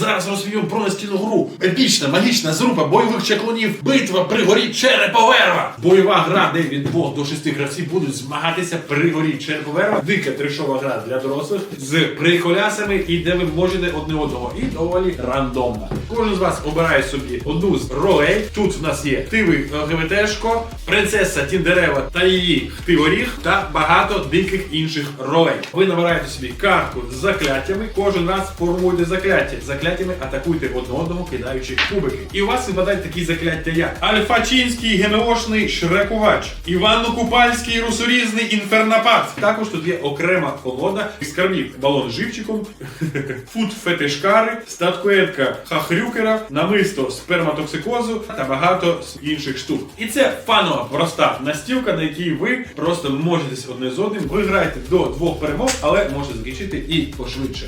зараз розповім про настільну гру. Епічна, магічна зрупа бойових чаклунів, битва при горі Череповерва. Бойова гра, де від 2 до 6 гравців будуть змагатися при горі Череповерва. Дика трешова гра для дорослих з приколясами і де ви можете одне одного. І доволі рандомна. Кожен з вас обирає собі одну з ролей. Тут в нас є Хтивий ГВТшко, принцеса Тіндерева та її Хтиворіг та багато диких інших ролей. Ви набираєте собі картку з закляттями. Кожен раз формуєте закляття. Закляттями атакуйте одне одного, кидаючи кубики. І у вас випадають такі закляття, як Альфачинський гемеошний шрекувач, Івано-Купальський русорізний інфернапад. Також тут є окрема колода скарбів балон з живчиком, фут фетишкари, статуетка хахрюкера, намисто сперматоксикозу та багато інших штук. І це фанова проста настілка, на якій ви просто можете одне з одним. Ви граєте до двох перемог, але можете закінчити і пошвидше.